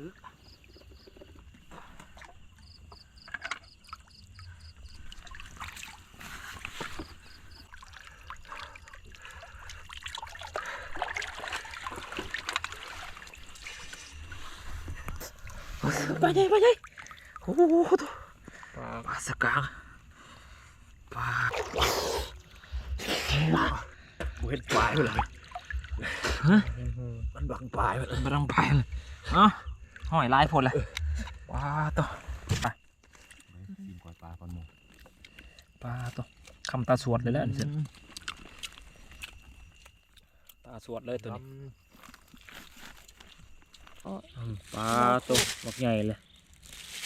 ถือไปเลยไปเลยโอ้โหตัวปลาปลาสกางปลากูเห็นปลายไปเลยมันบังปลายไปเลยมันบังปลายเลยเอ้า ห้อยลายผลเลยปลาตัวกินกว่าปลาปลาหมูปลาตัวคำตาสวดเลยแหละอันนี้ตาสวดเลยตัวนี้ปลาตัวบักใหญ่เลย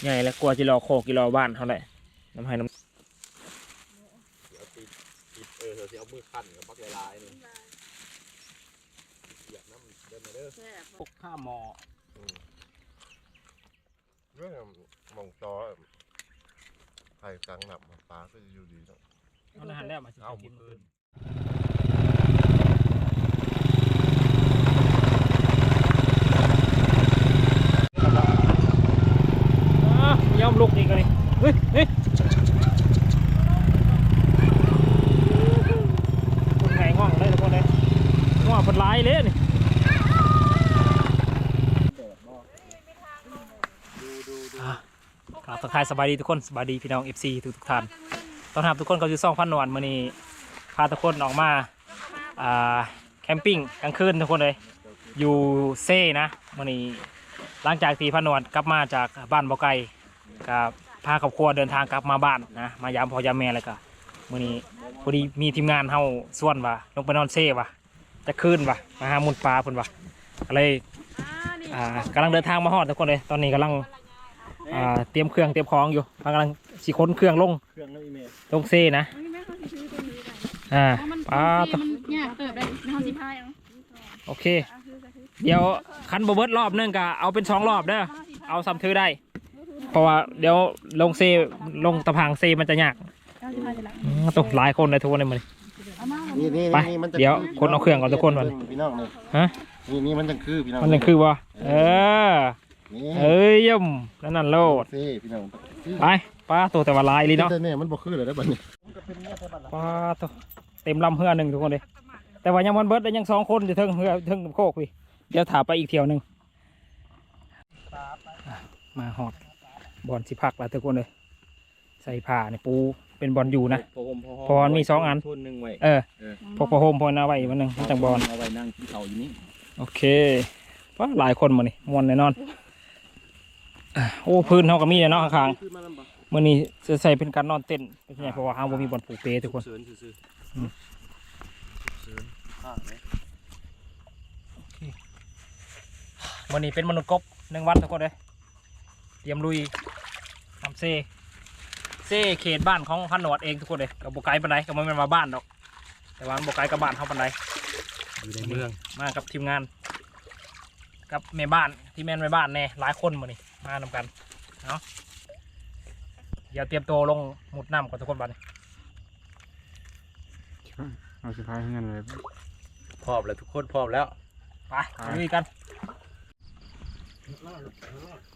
ใหญ่แล้วกลัวจะรอโคกิรอบ้านเท่าไหร่น้ำให้น้ำ เดี๋ยวติดติดเออเดี๋ยวเอามือขั้นกับปักลายๆนี่เหยียบน้ำเดินมาเด้อ พวกข้าหมอ เรื่องมองจอไข่กลางหนับ ปลาก็จะอยู่ดีเนาะเอาอาหารได้มาสิเอาผมคืนอะยอมลุกนี่กันนี่เฮ้ยเฮ้ยคนไงง่วงเลยทุกคนเลยง่วงเป็นลายเลยนี่อะกราบ ทายสบายดีทุกคนสบายดีพี่น้อง FC ทุกทุกท่านตอนรับทุกคนเขาอยู่ซ่องพันนวลมื่อนี้พาทุกคนออกมาอ่าแคมปิ้งกลางคืนทุกคนเลยอยู่เซ่นะมื่อนี้หลังจากที่พันนวลกลับมาจากบ้านบ่อไก่กับพาครอบครัวเดินทางกลับมาบ้านนะมายามพอยามแม่เลยก็มื่อนี้พอดีมีทีมงานเฮาส่วนว่าลงไปนอนเซ่ว่ะจะคืนว่ะมาหาหมุนปลาเพิ่นว่ะก็เลยอ่ากำลังเดินทางมาฮอดทุกคนเลยตอนนี้กำลัง อ่าเตรียมเครื่องเตรียมของอยู่กำลังสิขนเครื่องลงเครื่องแล้วอีเมลลงเซ่นะไม่แม่เขาสิซื้อตัวนี้ไปอ่าเพราะมันปลามันตัวมันยากเติบได้ในห้องสิบห้ายังโอเค เดี๋ยวคันบเบิดรอบหนึงก็เอาเป็นสองรอบเด้อเอาซ้ำถือได้ เพราะว่าเดี๋ยวลงเซลงตะพังเซมันจะยากเก้าสิบห้าจะหลังอืมต้องหลายคนเลยทุกคนเลยมันเอามานี่นี่ไปนี่มันจะเดี๋ยวคนเอาเครื่องก่อนทุกคนก่อนพี่น้องนี่ฮะนี่นี่มันจะคือพี่น้องมันยังคือบ่เออนี่ เอ้ยเยี่ยมนั่นนั่นโลดเซ่พี่น้องไปป้าตัวแต่ว่าลายลีเนาะแต่เนี่ยมันบ่คือเลยนะบัดนี้ป้าตัวเต็มลำเฮือหนึ่งทุกคนเลยแต่ว่ายังมันเบิดได้ยังสองคนอยู่เทิงเฮือเทิงโคกพี่เดี๋ยวถาไปอีกเที่ยวหนึ่งอะมาหอดบอลสิพักแล้วทุกคนเลยใส่ผ้าเนี่ยปูเป็นบอลอยู่นะพอผมพอพอมันมีสองอันทุนหนึ่งไว้เออพกผ้าห่มพอเอาไว้วันหนึ่งมันจังบอลเอาไว้นั่งกินข้าวอยู่นี่โอเคว้าหลายคนมานี่มวนแน่นอนอะ โอ้พื้นเขาก็มีเนาะข้างๆมื่อนี้จะใส่เป็นการนอนเต้นเป็นไงเพราะว่าห้างบ่มีบอลผูกเปทุกคนเชิญซื่ออืมๆเชิญข้างไหนมื่อนี้เป็นมนุษย์กบหนึ่งวันทุกคนเลยเตรียมลุยทำเซเซเขตบ้านของพันหนวดเองทุกคนเลยกับบุกไกลปันไดก็ไม่เป็นมาบ้านดอก แต่ว่าบุกไกลกับบ้านเขาปันไดอยู่ในเมืองมากับทีมงาน กับแม่บ้านที่แม่นแม่บ้านแน่หลายคนมื่อนี้ มานำกันเนาะเดี๋ยวเตรียมตัวลงมุดน้ำก่อนทุกคนบ้านนี้เอาสิพายเงินเลยพร้อมแล้วทุกคนพร้อมแล้วไปลุยกัน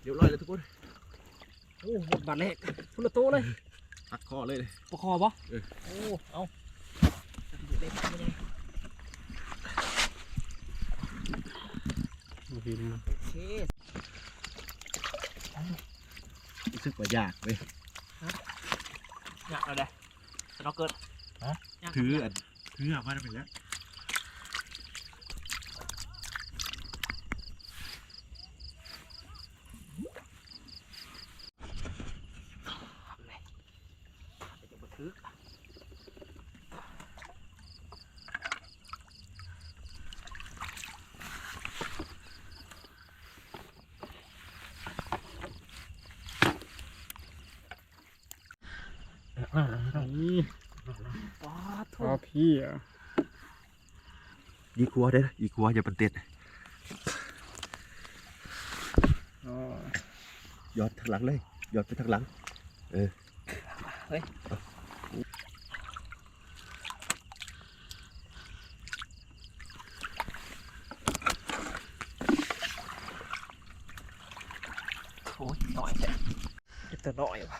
เรียบร้อยแล้วทุกคนโอ้หมดบัตรเลยทุละโตเลยตัดคอเลยปะคอปะเออโอ้เอาบินโอเค รู้สึกว่ายากเลยอยากอะไรสน็อกเกิร์อยากถืออันถือออกมาได้ไปแล้ว ยีกัวเด้อยีกัวอย่าเป็นเต็ด อ๋อ หยอดทางหลังเลยหยอดไปทางหลัง ถ โอ้ยหน่อยแท้เก็บแต่หน่อยวะ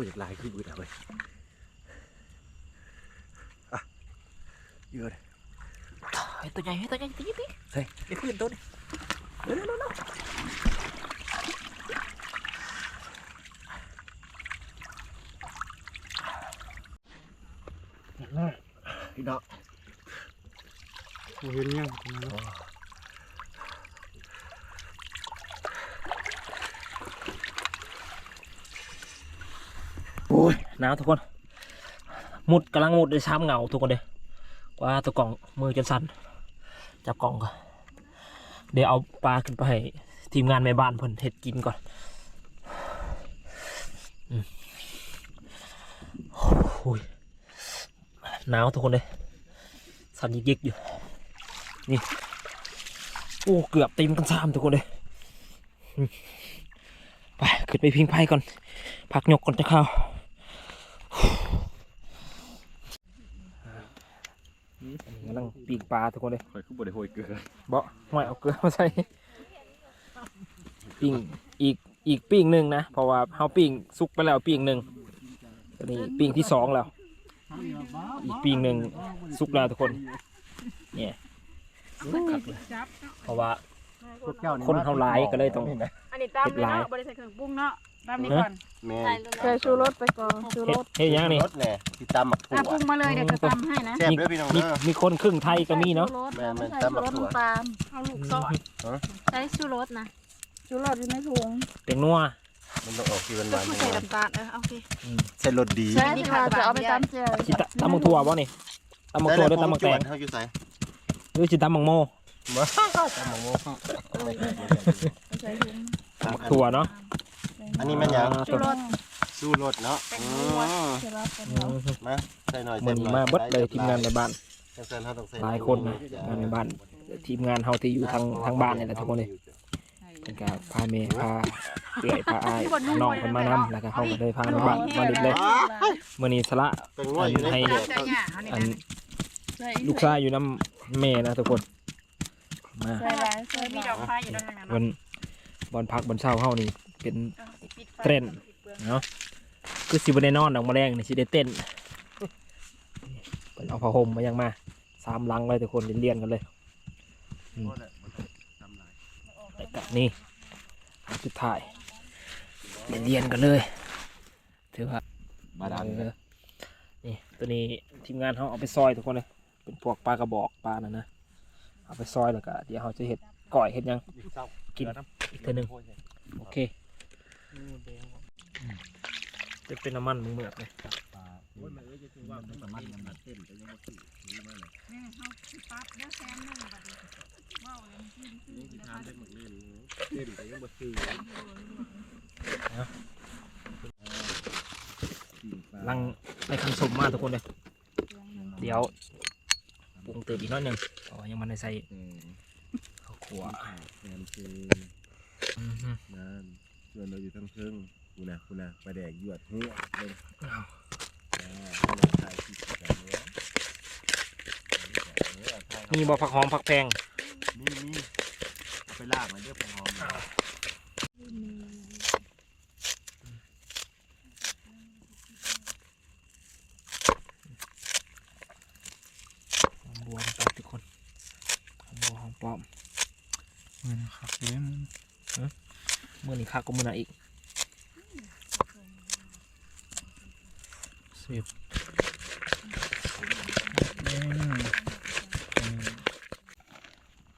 บ่อยากลายขึ้นมือนะเว้ยอะเยอะเลยเฮ้ยตัวใหญ่เฮ้ยตัวใหญ่ตีตีเฮ้ยไอ้พื้นตัวนี้เร็วเร็วเร็วเร็วพี่น้องบ่เห็นยังตรงนั้นเนาะ โอ้ย หนาวทุกคน มุดกำลังมุดด้วยช้ำเงาทุกคนเลยว่าตัวกล่องมือจนสั่นจับกล่องก่อนเดี๋ยวเอาปลาขึ้นไปให้ทีมงานแม่บ้านเพิ่นเห็ดกินก่อนโอ้ยหนาวทุกคนเลยสั่นยิกๆอยู่นี่โอ้เกือบเต็มกันสามทุกคนเลยไปขึ้นไปพิงไพ่ก่อนพักยกก่อนจะเข้าอันนี้ กำลังปีกปลาทุกคนเลยคอยขึ้นบนได้โหยเกลือเบาไม่เอาเกลือมาใส่ปิ้งอีกอีกปิ้งหนึ่งนะเพราะว่าเฮาปิ้งสุกไปแล้วปิ้งหนึ่งตัวนี้ปิ้งที่สองแล้ว อีกปิ้งหนึ่งสุกแล้วทุกคน เนี่ยคักเลยเพราะว่า พวกเจ้านี่คนเขาหลายก็เลยต้อง อันนี้ตามเลยเนาะบริใส่เครื่องปรุงเนาะตามนี้ก่อนแม่เคยชูรสไปก่อนชูรเฮ็ดสเฮ็ดหยังนี่รถแหน่ที่ตำหมักถั่อะปรุวงมาเลยเดี๋ยวจะตำให้นะแซ่บเด้อพี่น้องมีเด้อมีคนครึ่งไทยก็มีเนาะแม่นแม่นใส่ตำชูหมักรสถั่วน้ำตาลเอาลูกซอยใช้ชูรสนะชูรสอยู่ในถุงเป็นนัวมันต้องออกที่หก็วานคือๆใส่น้ำตาลเออโอเคใส่รสดีใช่ที่ว่าจะเอาไปตำเจียวสิตำตำมักถั่วบ่นี่ตำมักถั่วหรือตำมักแตงเฮาอยู่ไสหรือสิตำมักโม บ่ตำหมักโมใส่ถุงตำมักถั่วเนาะอันนี้มันหยังอ่าชูรสสู้รสเนาะอืมใช่ป่ะเป็นอืเรามาใส่หน่อยมือนมาเบิดเลยทีมงานในบ้านหลายคนนะงานในบ้าน ทีมงานเฮาที่อยู่ทางทางบ้านนี่แหละทุกคนเลยเป็นการพาเมย์พาเอื่อยพาอ้ายน้องคนมานำแล้วก็เฮาก็เลยพาในบ้านมาเล่นเลยมื้อนี้สละอยู่ในให้อันลูกชายอยู่น้ำแม่นะทุกคน มาใส่หลายใส่มีดอกไม้อยู่ด้านหลังวันบอลพักบอลเช้าเฮานี่เป็นเทรนด์เนาะคือสิบได้นอนดอกมะแรงนี่สิได้เต้นเป็นเอาผ้าห่มมายังมาสามลังเลยทุกคนเรียนๆกันเลยอืมแต่กะนี่อันสุดท้ายเรียนๆกันเลยถือว่าบาดาลเออนี่ตัวนี้ทีมงานเขาเอาไปซอยทุกคนเลยเป็นพวกปลากระบอกปลานะนะ เอาไปซอยแล้วก็เดี๋ยวเขาจะเห็ดก่อยเห็ดยังกินอีกเทีนึงโอเคจะเป็นน้ำมันมึงเหมือกเลยลังในคันสมมากทุกคนเลย เดี๋ยว รุงเติมอีกน้อยหนึ่งอ๋อยังมันในใส่ข้าวขัวแม่นคืออือฮึนั่นส่วนเราอยู่ทั้งเทิงกูนะกูนะปลาแดกหยวดหัวเลยเอาอ่าให้เราถ่ายคลิปกันเนี้ยมีบ่ผักหอมผักแพงมีมีเอาไปลากมาเดี๋ยวพอหอม หอมบัวไปทุกคนหอมบัวหอมปลอม มือนะครับเด้ม มือนี้ คักก็มือหนาอีกสิบ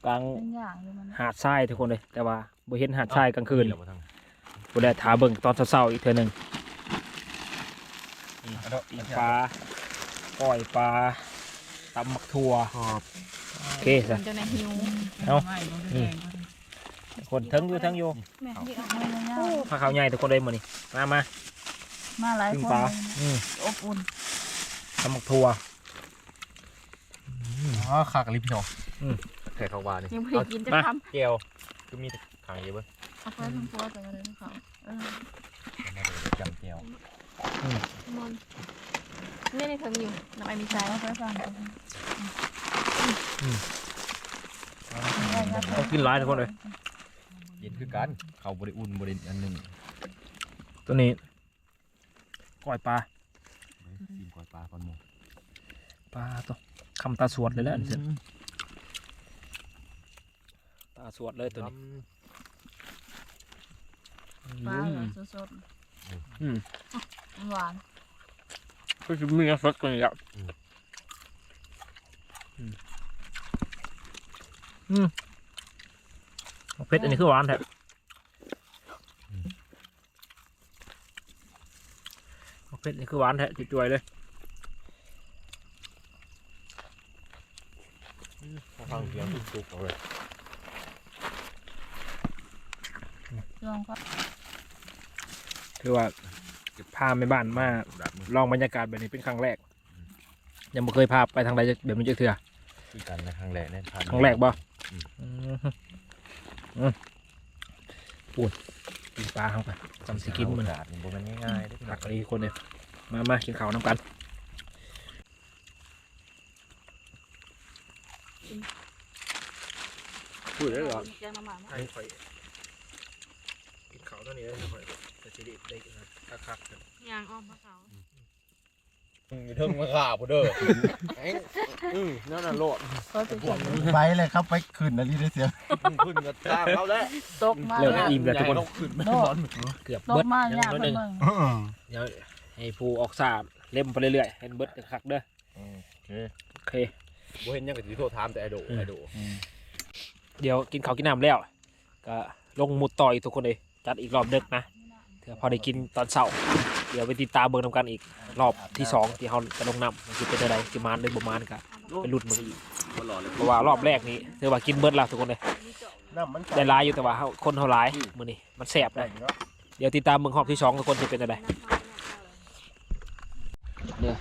กลางเป็นอย่างอยู่มันหาดทรายทุกคนเลย แต่ว่าบ่เห็นหาดทรายกลางคืนบ่ได้ถาเบิ่งตอนเช้าๆอีกเทื่อหนึงนี่ปีกปลาก้อยปลาตำมักถั่ว ขอบโอเคซะมันจะในหิว เอา นี่ คนเทิงอยู่เทิงอยู่แม่ที่เอามาเนี่ยพาข้าวใหญ่ทุกคนเลยมื้อนี้มามามาหลายปิ้งคนปลาเลยอืมอบอุ่นตำมักถั่วอ๋อขากะลิพี่น้องแค่ข้าวหวานนี่ยังไม่ได้กินจะมาทเกียวคือมีแต่ทางเยอะเว้ยเอาไปทั้งตัวแต่ก็เลยเขาเออมาดูจำเจียวมนไม่ได้เพิ่งอยู่น้ำไอมีใจเอาไปฟังกันต้องกินหลายทุกคนเลย เย็นคือกันเขาบริอุ่นบริอันหนึ่งตัวนี้ก้อยปลากินกอยปลาก่อนหมูปลาตัวคำตาสวดเลยแหละอันนี้เสร็จตาสวดเลยตัวนี้ปลาอืมสดอืมๆหวานก็คือมีสดกว่านี้อะอืม เอาเพชรอันนี้คือหวานแท้เอาเพชรอันนี้คือหวานแท้จุ่ยๆเลยฟังเสียงตุกๆเอาเลยลองก็คือว่าพาแม่บ้านมาดับมือลองบรรยากาศแบบนี้เป็นครั้งแรก ยังไม่เคยพาไปทางใดแบบนี้จักเถื่อคือกันนะครั้งแรกแน่นพาครั้งแรกบ่ อืม อืมอืม ปูดกินปลาเข้าไปจำสิกินมันกาดมันบ่แมันง่ายๆได้อพี่น้หัอกงอะไรคนเนี่ยมามากินข้าวน้ำกันพูดได้หรอแกงน้ำมันให้ข่อยกินข้าวเท่านี้ได้ข่อยจะสิได้ได้คักๆกันยางอ้อมพระเขา เทิงมาข่าบ่เด้ออืมนั่นน่ะโลดก็จะเขียนไปเลยครับไปขึ้นนาลีได้เสียงขึ้นกระตามเขาแล้วตกมาเริ่มแล้วอิ่มแล้วทุกคนขึ้นไม่โดร้อดนเกือบตเบิกดมายังยากน้อยหเพิ่นึ่นงเบิ่งเดี๋ยวให้ผู้ออกสามเล่มไปเรื่อยๆให้มันเบิดคักๆเด้อโอเคโอเค บ่เห็นยังก็สิโทรถามแต่ไอโดไอโดเดี๋ยวกินข้าวกินน้ำแล้ว ก็ลงหมุดต่ออีกทุกคนเลยจัดอีกรอบดึกนะ เถื่อพอได้กินตอนเช้า เดี๋ยวไปติดตามเบิ่งนำกันอีก รอบที่สองที่เขาจะลงน้ำมันจะเป็นอะไรจะมานหรือบ่มานก็ไปลุ้นมึงอีกบ่รอเลยเพราะว่ารอบแรกนี้ถือว่ากินเบิดแล้วทุกคนเลยน้ำมันได้หลายอยู่แต่ว่าเฮาคนเขาหลายมื้อนี้มันแสบได้นะเนาะเดี๋ยวติดตามเบิ่งรอบที่สองทุกคนจะเป็นอะไรเนี่ย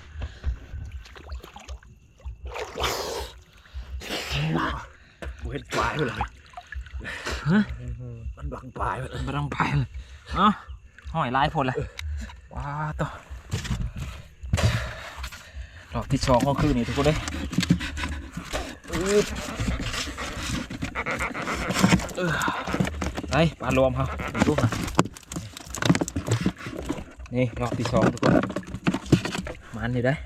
กูเห็นปลายเลยมันบังปลายไม่ต้องไปเลยเอ้า ห้อยลายผลเลยว้าตัวรอบที่สองก็คือนี่ทุกคนเลยอืดเออไปปลารวมครับดูนะนี่รอบที่สองทุกคนมันอยู่ได้อ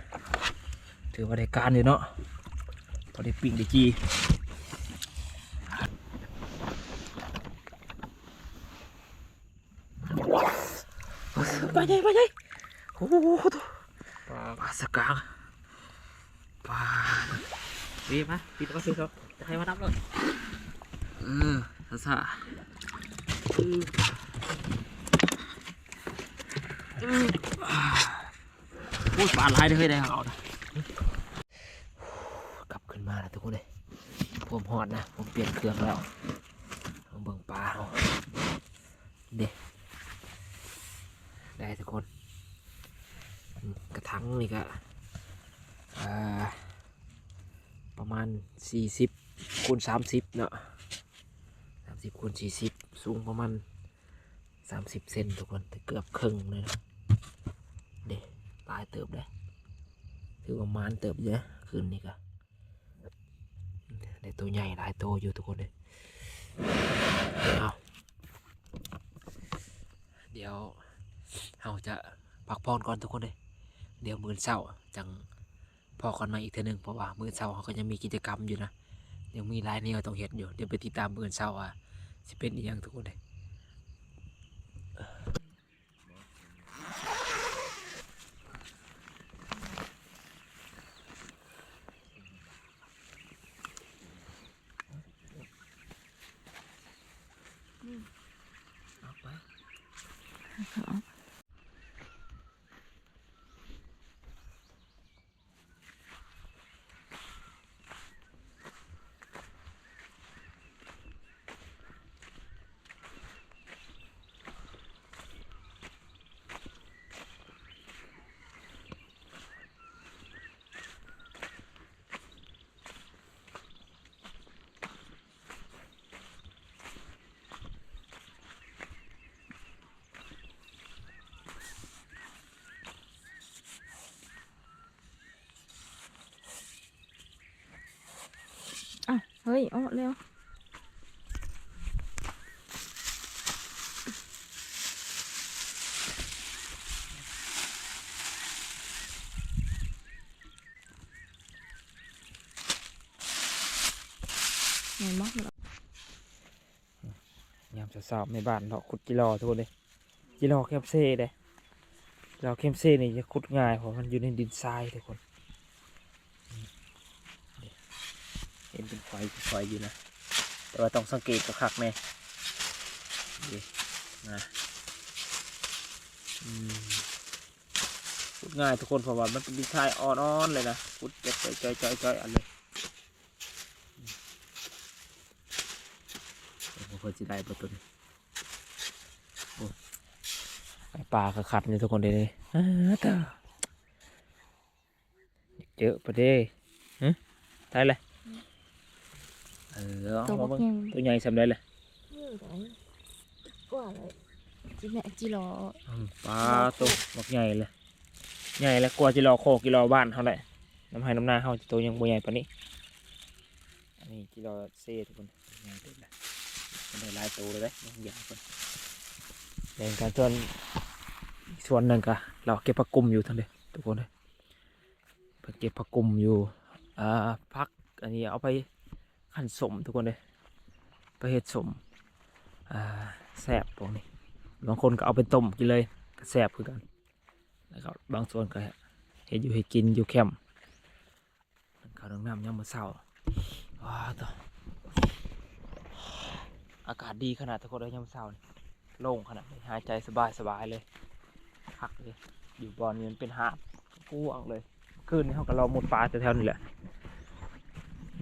ถือว่าได้การอยู่เนาะพอได้ปิ้งได้จีไป ใหญ่ไปใหญ่โอ้โหตัวปลาปลาสกางปลาดีไหมปิดก็คือเขาจะให้มานับเลยเออซาซาอืออือพูดปลาลายได้เลยได้เอานะกลับขึ้นมาแล้วทุกคนเลยผมหอดนะ ผมเปลี่ยนเครื่องแล้วเอาเบิ่งปลาเอาเด็ ได้ทุกคน กระถังนี่ก็ประมาณ 40คูณ30 เนาะ30คูณ40 สูงประมาณ 30 เซนทุกคนเกือบครึ่งเลยนะเด็ตายเติบเลยถือว่ามานเติบเยอะคืนนี้ก็ได้ตัวใหญ่หลายตัวอยู่ทุกคนเลยเอาเดี๋ยว เราจะพักผ่อนก่อนทุกคนเลยเดี๋ยวมื้อเช้าจังพอกันมาอีกเทื่อหนึงเพราะว่ามื้อเช้าเขาก็ยังมีกิจกรรมอยู่นะยังมีหลายแนวต้องเห็นอยู่เดี๋ยวไปติดตามมื้อเช้าว่าจะเป็นอีหยังทุกคนเลย เฮ้ยเอาเร็วเห็นมั้ยยามเช้าๆในบ้านเราขุดจิรอทุกคนเลยจิรอแคมเซ่เลยเราแคมเซ่นี่จะขุดง่ายเพราะมันอยู่ในดินทรายทุกคน เห็นเป็นไฟเป็นไฟอยู่นะ แต่ว่าต้องสังเกตกับคักแน่นี่นะอืมขุดง่ายทุกคนเพราะว่ามันเป็นดินทรายอ่อนๆเลยนะขุดจะจ่อยๆๆๆอันเลยอืมเดี๋ยวผมก็จะได้ประตูไปปลาก็ขัดนี่ทุกคนเลยเลยเจอประเดี๋ยวฮะได้เลย เออเอาตัวมาบัเบิ่กงยังตัวใหญ่สำเร็จเลยกว่าเลยจิแม่จิรออืมปลาตัวบักใหญ่เลยใหญ่แล้วกลัวจะรอโคกิโลบ้านเขาแหละน้ำให้น้ำหน้าเขาตัวยังบ่ใหญ่ปานนี้อันนี้กิโลเซ่ทุกคนใหญ่เต็มเลยมันได้หลายตัวเลยเด้ยังใหญ่คนแบ่งกันส่วนอีกส่วนหนึ่งก็เราเก็บผักกุมอยู่ทั้งเดทุกคนเลยไปเก็บผักกุมอยู่อ่าพักอันนี้เอาไป ขันสมทุกคนเลยไปเฮ็ดสมแซ่บพวกนี้บางคนก็เอาไปต้มกินเลยก็แซ่บคือกันแล้วก็บางส่วนก็เห็ดอยู่เห็ดกินอยู่แคมป์ข้าวน้ำยำมะเศร้าว้าต่ออากาศดีขนาดทุกคนเลยยำมะเศร้าโล่งขนาดนี้หายใจสบายสบายเลยพักเลยอยู่บอนนี้มันเป็นหาดกว้างเลยคืนนี้เขาก็รอหมดปลาแถวๆนี่แหละ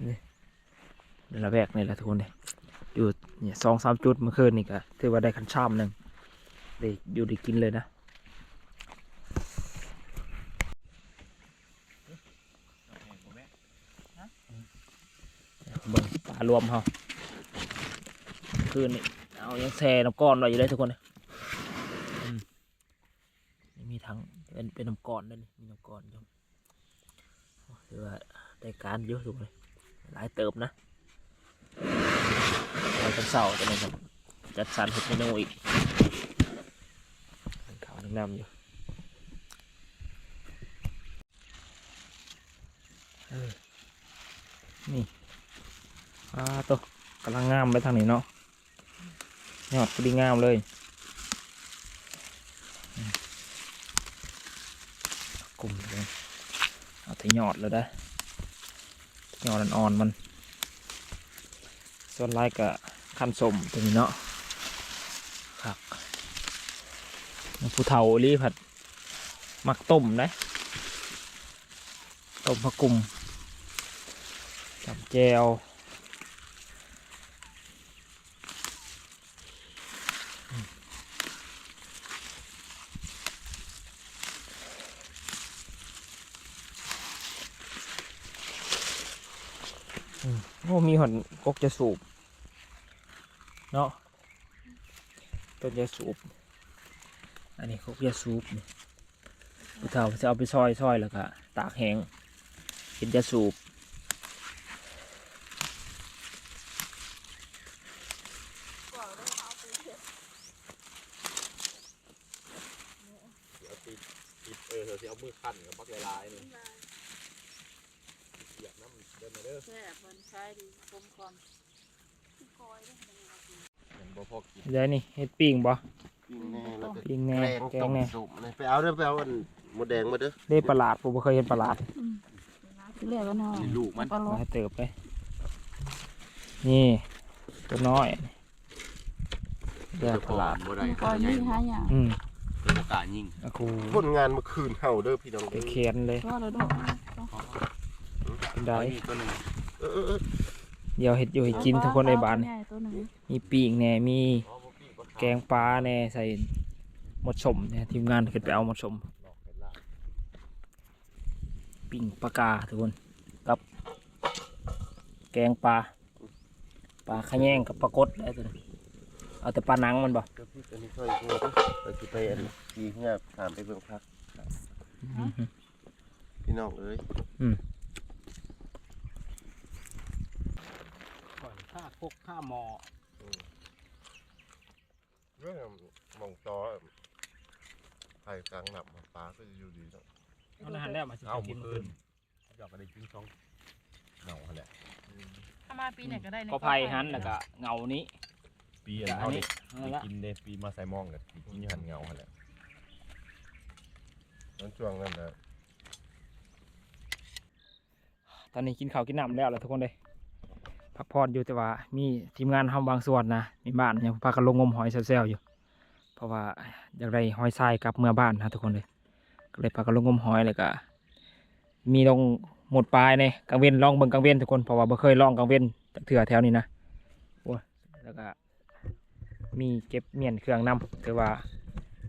นี่ นี่ละแวกนี่แหละทุกคนเลยอยู่เนี่ยสองสามจุดเมื่อคืนนี่ก็ถือว่าได้คันช่ำหนึ่งได้อยู่ได้กินเลยนะเบิ่งปลารวมเขาคืนนี้เอายังแซ่น้ำก้อนไว้อยู่เลยทุกคนเนี่มีทั้งเป็นเป็นน้ำก้อนด้วยนี่มีน้ำก้อนอยู่ถือว่าได้การเยอะทุกคนเลยหลายเติมนะ เราจะเสาร์จะนี่ครับจัดสรรเห็ดเมนูอีกขาวน้ำๆอยู่นี่ปลาตัวกำลังงามไปทางนี้เนาะยอดพอดีงามเลยกลุ่มเลยเอาแต่ยอดเลยได้ยอดอ่อนๆมัน ส่วนลายกับ ขันสมตัวนี้เนาะครับผู้เฒ่าลีผัดมักต้มนะต้มผักกุมจับแจวอือโอ้มีหอนกกจะสูบ เนาะต้นยาสูบ อันนี้เขาจะซูปนี่ผู้เฒ่าจะเอาไปซอยซอยแล้วก็ตากแห้งเป็นยาสูบ เอาติดติดเออเดี๋ยวสิเอามือขั้นกับบักลายๆนี่เหยียบน้ำเดินมาเด้อ แซ่บมันใช้ดีกลมกล่อม เห็นบ่ พอกินเดี๋ยวนี่เฮ็ดปิ้งบ่ปิ้งแน่แล้วก็ปิ้งแหน่แกงแกต้งมแหน่สุกเลยไปเอาเด้อไปเอาอันหมดแดงมาเด้อได้ประหลาดผมบ่เคยเห็นประหลาดเรียกว่าน้องนี่ลูกมันปลาโลมาให้เติบเลยนี่ ตัวน้อยเรียกประหลาดบ่ได้ก่อนใหญ่นี่หาอย่างอืมเป็นโอกาสยิงอะคูผลงานเมื่อคืนเฮาเด้อพี่น้องไปเด้อเขียนเลยก็เราดูเป็นได้เอานี่ตัวหนึงเออเออเออเดี๋ยวเฮ็ดอยู่ให้กินทุกคนในบ้านใหญ่ตัวหนึ่งมีปิ้งแหน่มีอ๋อบ่ปิ้งบ่ แกงปลาแหน่ใส่หมดสมเนี่ยทีมงานขึ้นไปเอาหมดสมดอกเป็นลาบปิ้งปลากาทุกคนกับ แกงปลาปลาขะแยงกับปลากดแล้วตัวนี้เอาแต่ปลาหนังมันบ่เดี๋ยวพี่อันนี้ค่อยกูเด้อไปสิไปอันกีเงียบถามไปเบิ่งพักพี่น้องเอ้ยกข้าหมออืม เรื่องมองจอไข่กลางหนับปลาก็จะอยู่ดีเนาะเอาอาหารแล้วมาสิเอากินเมื่อมื้อคืคืนนอยากไปได้กินสองเหงาหั่นแหละอืมถ้ามาปีไหนก็ได้ในก็ไผ่หันแล้วก็เงานี้ปีอันกับอัเท่านนี้นี้นั่นไปละกินเด้ปีมาใส่หมองกับกินอยู่หันเหงาหั่นแหละนั้นช่วงนั้นนะตอนนี้กินข้าวกินน้ำแล้วแหละทุกคนเลย พักผ่อนอยู่แต่ว่ามีทีมงานทำบางส่วนนะมีบ้านยังพากันลงงมหอยแซวๆอยู่ เพราะว่าอยากได้หอยทรายกลับเมื่อบ้านนะทุกคนเลยก็เลยพากันลงงมหอยเลยก็มีลงหมดปลายในกลางเวนลองเบิ่งกลางเวนทุกคนเพราะว่าบ่เคยลองกลางเวนจักเถื่อแถวนี้นะโอ้แล้วก็มีเก็บเมียนเครื่องนำถือว่า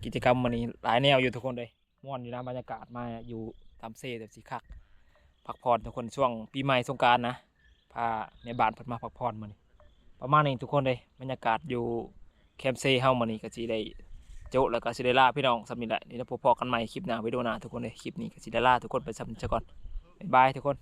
กิจกรรมวันนี้หลายแนวอยู่ทุกคนเลยม่วนอยู่นะบรรยากาศมาอยู่ตามเซ่แบบสีคักพักผ่อนทุกคนช่วงปีใหม่สงการนะ พาในบ้านเพิ่นมาพักผ่อนมานี่ประมาณนี้ทุกคนเลยบรรยากาศอยู่แคมป์เซ่เฮามานี่ก็สิได้โจะแล้วก็สิได้ลาพี่น้องสำนีแหละนี่เราพบกันใหม่คลิปหน้าวิดีโอหน้าทุกคนเลยคลิปนี้ก็สิได้ลาทุกคนไปสำนีซะก่อนบ๊ายบายทุกคน